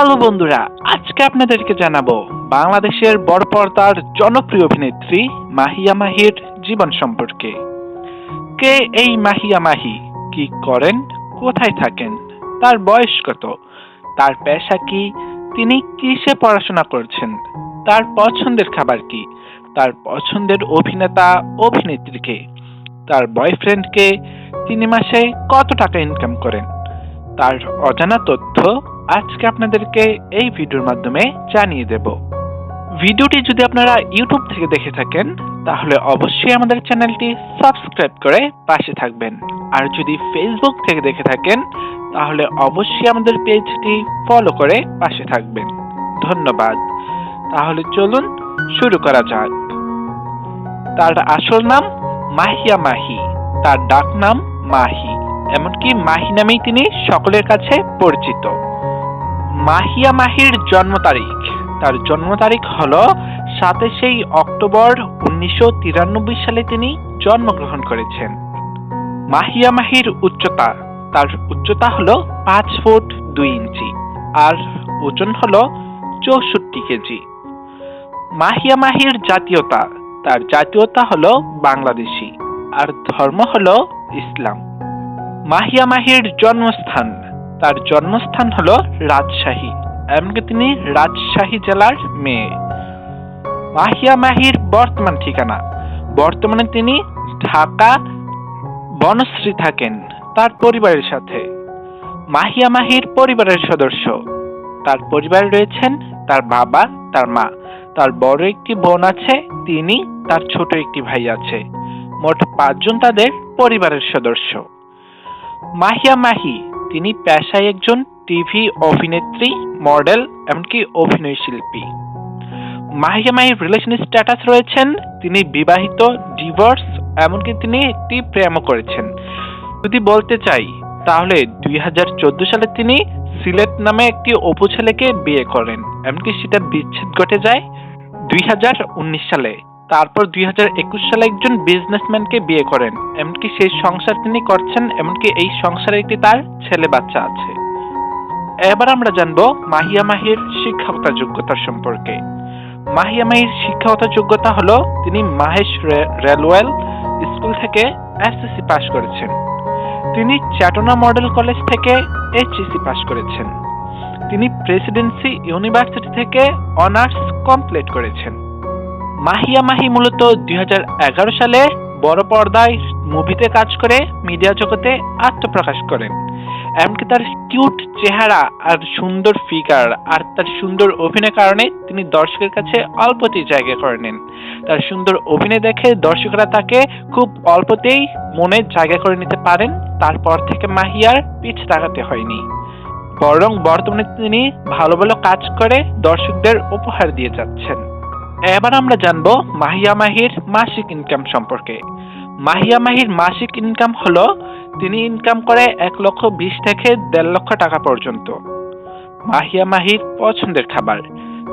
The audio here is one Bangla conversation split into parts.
হ্যালো বন্ধুরা, আজকে আপনাদেরকে জানাব বাংলাদেশের বড় পর্দার জনপ্রিয় অভিনেত্রী মাহিয়া মাহির জীবন সম্পর্কে। কে এই মাহিয়া মাহি, কি করেন, কোথায় থাকেন, তার বয়স কত, তার পেশা কি, তিনি কিসে পড়াশোনা করছেন, তার পছন্দের খাবার কি, তার পছন্দের অভিনেতা অভিনেত্রীকে তার বয়ফ্রেন্ডকে তিনি মাসে কত টাকা ইনকাম করেন, তার অজানা তথ্য আজকে আপনাদেরকে এই ভিডিওর মাধ্যমে জানিয়ে দেব। ভিডিওটি যদি আপনারা ইউটিউব থেকে দেখে থাকেন, তাহলে অবশ্যই আমাদের চ্যানেলটি সাবস্ক্রাইব করে পাশে থাকবেন। আর যদি ফেসবুক থেকে দেখে থাকেন, তাহলে অবশ্যই আমাদের পেজটি ফলো করে পাশে থাকবেন। ধন্যবাদ। তাহলে চলুন শুরু করা যাক। তার আসল নাম মাহিয়া মাহি, তার ডাক নাম মাহি। এমনকি মাহি নামেই তিনি সকলের কাছে পরিচিত। মাহিয়া মাহির জন্ম তারিখ। তার জন্ম তারিখ হলো সাতাশেই অক্টোবর উনিশশো তিরানব্বই সালে তিনি জন্মগ্রহণ করেছেন। মাহিয়া মাহির উচ্চতা। তার উচ্চতা হলো পাঁচ ফুট দুই ইঞ্চি আর ওজন হলো চৌষট্টি কেজি। মাহিয়া মাহির জাতীয়তা। তার জাতীয়তা হলো বাংলাদেশি আর ধর্ম হলো ইসলাম। মাহিয়া মাহির জন্মস্থান। তার জন্মস্থান হলো রাজশাহী, এমনকি তিনি রাজশাহী জেলার মেয়ে। মাহিয়া মাহির বর্তমান ঠিকানা। বর্তমানে তিনি ঢাকা বনশ্রী থাকেন তার পরিবারের সাথে। মাহিয়া মাহির পরিবারের সদস্য। তার পরিবারে রয়েছেন তার বাবা, তার মা। তার বড় একটি বোন আছে, তিনি তার ছোট একটি ভাই আছে। মোট পাঁচজন তাদের পরিবারের সদস্য। মাহিয়া মাহি, তিনি পেশায় একজন টিভি অভিনেত্রী, মডেল, এমনকি অভিনয় শিল্পী। মাহিয়া মাহির রিলেশন স্ট্যাটাস রয়েছেন, তিনি বিবাহিত ডিভোর্স এমনকি তিনি একটি প্রেমও করেছেন। যদি বলতে চাই, তাহলে দুই হাজার চোদ্দ সালে তিনি সিলেট নামে একটি অপু ছেলেকে বিয়ে করেন, এমনকি সেটা বিচ্ছেদ ঘটে যায় দুই হাজার উনিশ সালে। তারপর দুই হাজার একুশ সালে একজন বিজনেসম্যানকে বিয়ে করেন। এমনকি সেই সংসার তিনি করছেন, এমনকি এই সংসারে একটি তার ছেলে বাচ্চা আছে। এবার আমরা জানব মাহিয়া মাহির শিক্ষাগত যোগ্যতা সম্পর্কে। মাহিয়া মাহির শিক্ষাগত যোগ্যতা হলো, তিনি মাহেশ রেলওয়েল স্কুল থেকে এসএসসি পাশ করেছেন। তিনি চ্যাটনা মডেল কলেজ থেকে এইচএসসি পাশ করেছেন। তিনি প্রেসিডেন্সি ইউনিভার্সিটি থেকে অনার্স কমপ্লিট করেছেন। মাহিয়া মাহি মূলত দুই হাজার এগারো সালে বড় পর্দায় মুভিতে কাজ করে মিডিয়া জগতে আত্মপ্রকাশ করেন এমনকি তার কিউট চেহারা আর সুন্দর ফিগার আর তার সুন্দর অভিনয়ের কারণে তিনি দর্শকের কাছে অল্পতেই জায়গা করে নেন। তার সুন্দর অভিনয় দেখে দর্শকরা তাকে খুব অল্পতেই মনে জায়গা করে নিতে পারেন, তারপর থেকে মাহিয়ার পিছ তাকাতে হয়নি। বরং বর্তমানে তিনি ভালো ভালো কাজ করে দর্শকদের উপহার দিয়ে যাচ্ছেন। এবার আমরা জানব মাহিয়া মাহির মাসিক ইনকাম সম্পর্কে। মাহিয়া মাহির মাসিক ইনকাম হলো, তিনি ইনকাম করে এক লক্ষ বিশ থেকে দেড় লক্ষ টাকা পর্যন্ত। মাহিয়া মাহির পছন্দের খাবার।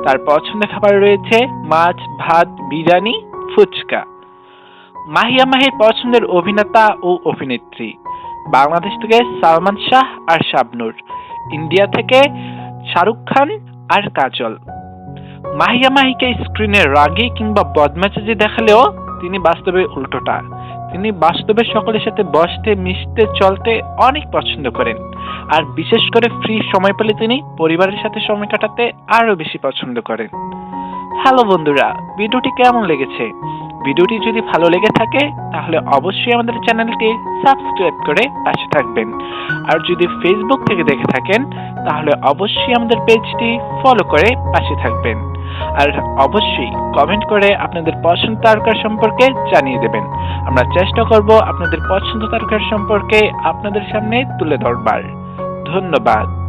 তার পছন্দের খাবার রয়েছে মাছ, ভাত, বিরিয়ানি, ফুচকা। মাহিয়া মাহির পছন্দের অভিনেতা ও অভিনেত্রী বাংলাদেশ থেকে সালমান শাহ আর শাবনূর, ইন্ডিয়া থেকে শাহরুখ খান আর কাজল। মাহিয়া মাহিকে স্ক্রিনে রাগী কিংবা বদমেজাজি দেখালেও তিনি বাস্তবে উল্টোটা। তিনি বাস্তবে সকলের সাথে বসতে, মিশতে, চলতে অনেক পছন্দ করেন। আর বিশেষ করে ফ্রি সময় পেলে তিনি পরিবারের সাথে সময় কাটাতে আরও বেশি পছন্দ করেন। হ্যালো বন্ধুরা, ভিডিওটি কেমন লেগেছে? ভিডিওটি যদি ভালো লেগে থাকে, তাহলে অবশ্যই আমাদের চ্যানেলটি সাবস্ক্রাইব করে পাশে থাকবেন। আর যদি ফেসবুক থেকে দেখে থাকেন, তাহলে অবশ্যই আমাদের পেজটি ফলো করে পাশে থাকবেন। আর অবশ্যই কমেন্ট করে আপনাদের পছন্দ তারকার সম্পর্কে জানিয়ে দেবেন। আমরা চেষ্টা করব আপনাদের পছন্দ তারকার সম্পর্কে আপনাদের সামনে তুলে ধরবার। ধন্যবাদ।